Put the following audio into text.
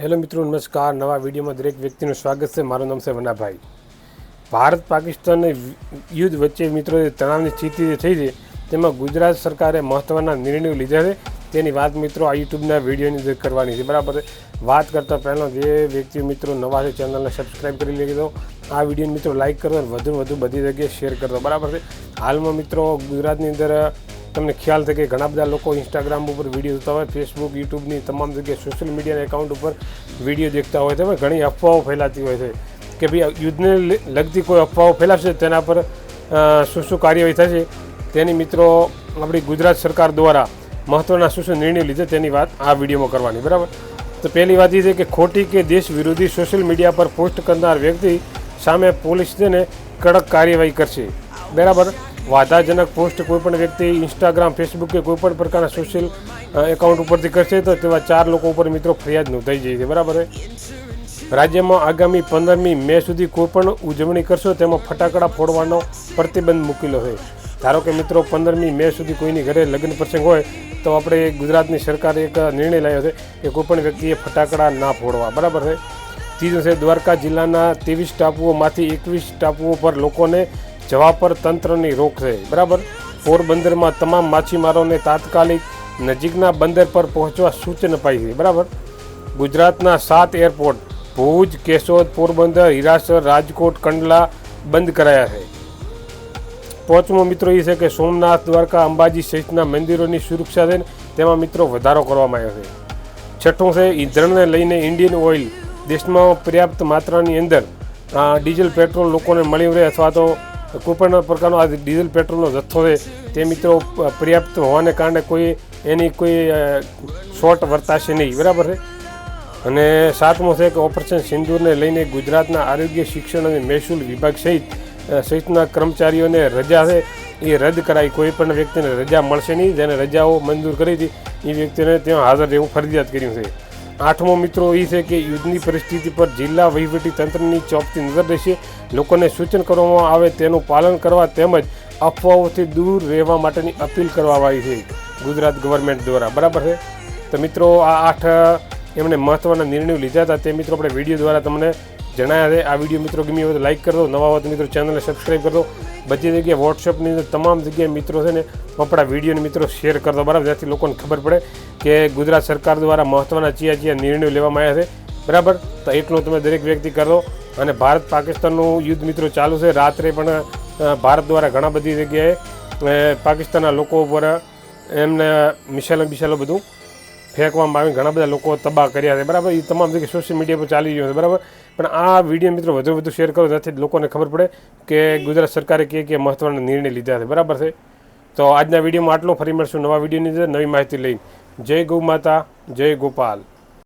Hello મિત્રો, નમસ્કાર. નવા વિડીયોમાં દરેક વ્યક્તિનું સ્વાગત છે. મારું નામ છે વનાભાઈ. ભારત પાકિસ્તાન યુદ્ધ વચ્ચે મિત્રો તણાવની સ્થિતિ જે થઈ છે, તેમાં ગુજરાત સરકારે મહત્ત્વના નિર્ણયો લીધા છે. તેની વાત મિત્રો આ યુટ્યુબના વિડીયોની અંદર કરવાની છે. બરાબર વાત કરતાં પહેલાં જે વ્યક્તિ મિત્રો નવા છે, ચેનલને સબસ્ક્રાઈબ કરી લેજો. આ વીડિયો મિત્રો લાઇક કરો અને વધુ વધુ બધી જગ્યાએ શેર કરતો બરાબર છે? હાલમાં મિત્રો ગુજરાતની અંદર તમને ખ્યાલ છે કે ઘણા બધા લોકો ઇન્સ્ટાગ્રામ ઉપર વીડિયો જોતા હોય ફેસબુક યુટ્યુબની તમામ જગ્યાએ સોશિયલ મીડિયાના એકાઉન્ટ ઉપર વીડિયો દેખતા હોય તેમાં ઘણી અફવાઓ ફેલાતી હોય છે કે ભાઈ યુદ્ધને લગતી કોઈ અફવાઓ ફેલાશે, તેના પર શું શું કાર્યવાહી થશે? તેની મિત્રો, આપણી ગુજરાત સરકાર દ્વારા મહત્ત્વના શું શું નિર્ણય લીધે તેની વાત આ વિડીયોમાં કરવાની, બરાબર? તો પહેલી વાત એ છે કે ખોટી કે દેશ વિરોધી સોશિયલ મીડિયા પર પોસ્ટ કરનાર વ્યક્તિ સામે પોલીસ તેને કડક કાર્યવાહી કરશે, બરાબર? વાધાજનક પોસ્ટ કોઈપણ વ્યક્તિ ઇન્સ્ટાગ્રામ ફેસબુક કે કોઈપણ પ્રકારના સોશિયલ એકાઉન્ટ ઉપરથી કરશે તો તેવા ચાર લોકો ઉપર મિત્રો ફરિયાદ નોંધાઈ જાય છે. બરાબર રાજ્યમાં આગામી પંદરમી મે સુધી કોઈપણ ઉજવણી કરશો તેમાં ફટાકડા ફોડવાનો પ્રતિબંધ મૂકેલો છે. ધારો કે મિત્રો પંદરમી મે સુધી કોઈની ઘરે લગ્ન પ્રસંગ હોય તો આપણે ગુજરાતની સરકારે એક નિર્ણય લાવ્યો છે કે કોઈપણ વ્યક્તિએ ફટાકડા ના ફોડવા. બરાબર છે ત્રીજું છે દ્વારકા જિલ્લાના ત્રેવીસ ટાપુઓમાંથી એકવીસ ટાપુઓ પર લોકોને જવા પર તંત્રની રોક છે. બરાબર? પોરબંદરમાં તમામ માછીમારોને તાત્કાલિક નજીકના બંદર પર પહોંચવા સૂચન અપાઈ છે. બરાબર? ગુજરાતના સાત એરપોર્ટ, ભુજ, કેશોદ, પોરબંદર, હિરાસર, રાજકોટ, કંડલા બંધ કરાયા છે. પાંચમો મિત્રો એ છે કે સોમનાથ, દ્વારકા, અંબાજી સહિતના મંદિરોની સુરક્ષા છે તેમાં મિત્રો વધારો કરવામાં આવ્યો છે. છઠ્ઠું છે ઈંધણને લઈને ઇન્ડિયન ઓઇલ, દેશમાં પર્યાપ્ત માત્રાની અંદર ડીઝલ, પેટ્રોલ લોકોને મળી રહે અથવા તો કોઈપણ પ્રકારનો આ ડીઝલ પેટ્રોલનો જથ્થો છે તે મિત્રો પર્યાપ્ત હોવાને કારણે કોઈ એની કોઈ શોર્ટ વર્તાશે નહીં. બરાબર છે? અને સાતમો છે કે ઓપરેશન સિંદૂરને લઈને ગુજરાતના આરોગ્ય, શિક્ષણ અને મહેસૂલ વિભાગ સહિત સહિતના કર્મચારીઓને રજા છે. એ રદ કરાઈ. કોઈ પણ વ્યક્તિને રજા મળશે નહીં. જેને રજાઓ મંજૂર કરી હતી, એ વ્યક્તિને ત્યાં હાજર રહેવું ફરજિયાત કર્યું છે. આઠમો મિત્રો એ છે કે યુદ્ધની પરિસ્થિતિ પર જિલ્લા વહીવટી તંત્રની ચોપતી નજર રહેશે. લોકોને સૂચન કરવામાં આવે તેનું પાલન કરવા તેમજ અફવાઓથી દૂર રહેવા માટેની અપીલ કરવામાં આવી છે. ગુજરાત ગવર્મેન્ટ દ્વારા. બરાબર છે? તો મિત્રો, આ આઠ એમણે મહત્ત્વના નિર્ણયો લીધા હતા. તે મિત્રો, આપણે વીડિયો દ્વારા તમને જણાવ્યા છે. આ વીડિયો મિત્રો ગમી હોય તો લાઇક કરો નવા હોય તો મિત્રો ચેનલને સબસ્ક્રાઈબ કરજો બધી જગ્યાએ વોટ્સઅપની અંદર તમામ જગ્યાએ મિત્રો છે ને આપણા વિડીયોને મિત્રો શેર કરતો બરાબર? જેથી લોકોને ખબર પડે કે ગુજરાત સરકાર દ્વારા મહત્ત્વના ચિયા ચિયા નિર્ણયો લેવામાં આવ્યા છે. બરાબર? તો એટલું તમે દરેક વ્યક્તિ કરો અને ભારત પાકિસ્તાનનું યુદ્ધ મિત્રો ચાલુ છે. રાત્રે પણ ભારત દ્વારા ઘણા બધી જગ્યાએ પાકિસ્તાનના લોકો ઉપર એમને મિસાઇલો બિસાઇલો બધું ફેંકવામાં આવી, ઘણા બધા લોકો તબાહ કર્યા છે. બરાબર? એ તમામ જગ્યાએ સોશિયલ મીડિયા પર ચાલી રહ્યું છે, બરાબર? પણ આ વીડિયો મિત્રો વધુ વધુ શેર કરો જેથી લોકોને ખબર પડે કે ગુજરાત સરકારે કે કે મહત્ત્વના નિર્ણય લીધા છે, બરાબર છે? તો આજના વિડીયોમાં આટલો. ફરી મળશું નવા વિડીયોની અંદર નવી માહિતી લઈને. જય ગૌ માતા, જય ગોપાલ.